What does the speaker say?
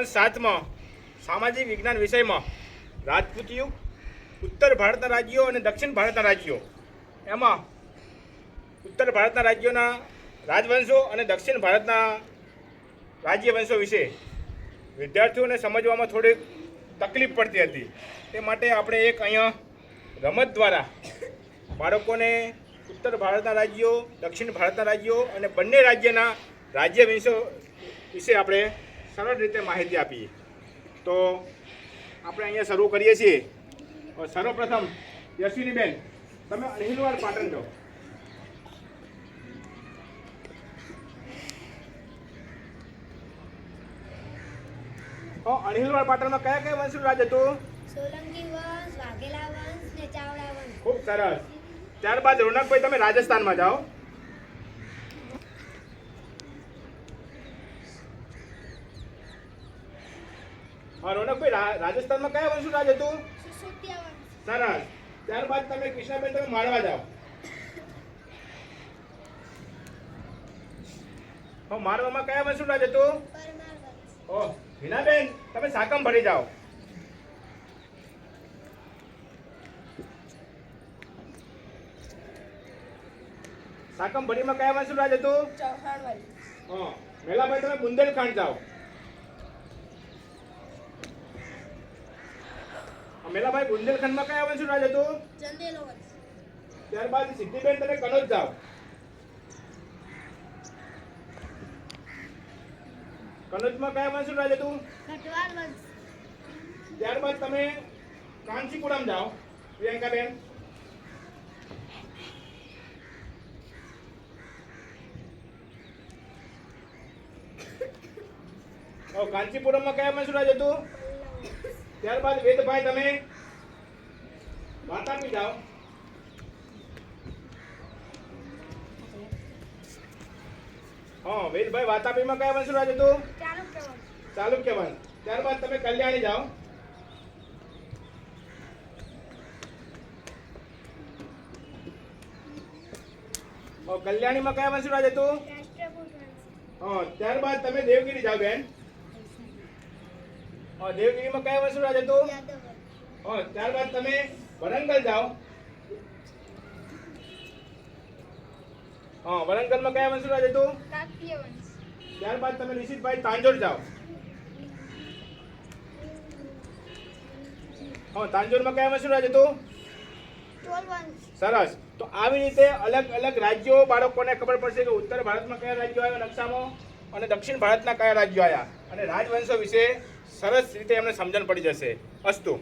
ધોરણ સાતમાં સામાજિક વિજ્ઞાન વિષયમાં રાજપૂત યુગ ઉત્તર ભારતના રાજ્યો અને દક્ષિણ ભારતના રાજ્યો. એમાં ઉત્તર ભારતના રાજ્યોના રાજવંશો અને દક્ષિણ ભારતના રાજ્યવંશો વિશે વિદ્યાર્થીઓને સમજવામાં થોડીક તકલીફ પડતી હતી. તે માટે આપણે એક અહીંયા રમત દ્વારા બાળકોને ઉત્તર ભારતના રાજ્યો, દક્ષિણ ભારતના રાજ્યો અને બંને રાજ્યના રાજ્યવંશો વિશે આપણે સરળ રીતે માહિતી આપીએ. તો આપણે અહીંયા શરૂ કરીએ છીએ. સર્વપ્રથમ યશ્વિનીબેન તમે અણહિલવાડ પાટણ જાઓ. અ, અણહિલવાડ પાટણમાં કયા કયા વંશનું રાજ હતું? સોલંકી વંશ વાઘેલા વંશ ને ચાવડા વંશ. ખૂબ સરસ. ત્યારબાદ રોનકભાઈ તમે રાજસ્થાનમાં જાઓ. હા રોનકભાઈ રાજસ્થાનમાં કયા વંશનું રાજ હતું? સરસ. ત્યારબાદ તમે કૃષ્ણાબેન તમે માળવા જાઓ. હો માળવામાં કયા વંશનું રાજ હતું? પરમાર ઓ હિનાબેન તમે સાકમ ભરી જાઓ. સાકમ ભરીમાં કયા વંશનું રાજ હતું? ચૌહાણ વાળી હા મેલાભાઈ તમે બુંદેલખંડ જાઓ. મેલાભાઈ બુંદેલખંડમાં કયા વંશ રાજ હતો? ચંદેલો વંશ. ત્યારબાદ સિદ્ધિબેન તમે કનોજ જાઓ. કનોજમાં કયા વંશ રાજ હતું? ખટવાલ વંશ. ત્યારબાદ તમે કાંચીપુરમ જાઓ પ્રિયંકાબેન. કાંચીપુરમ કાંચીપુરમમાં કયા વંશ રાજ હતું? ત્યારબાદ વેદભાઈ તમે વાતાપી જાઓ. હા વેદભાઈ વાતાપીમાં કયા વંશ રાજ હતું? ચાલુક્ય વંશ ત્યારબાદ તમે કલ્યાણી જાઓ. કલ્યાણીમાં કયા વંશ રાજ હતું? હા ત્યારબાદ તમે દેવગીરી જાઓ બેન. દેવગીરીમાં કયા વંશનું રાજ હતું? ત્યારબાદ તમે વરંગલ જાઓ. હા વરંગલમાં કયા વંશનું રાજ હતું? ત્યારબાદ તમે નિશિતભાઈ તાંજોર જાઓ. હા તાંજોરમાં કયા વંશનું રાજ હતું? સરસ. તો આવી રીતે અલગ અલગ રાજ્યો બાળકોને ખબર પડશે કે ઉત્તર ભારતમાં કયા રાજ્યો આવ્યા નકશામાં અને દક્ષિણ ભારતના કયા રાજ્યો આવ્યા. અને રાજવંશો વિશે સરસ રીતે એમને સમજણ પડી જશે. અસ્તુ.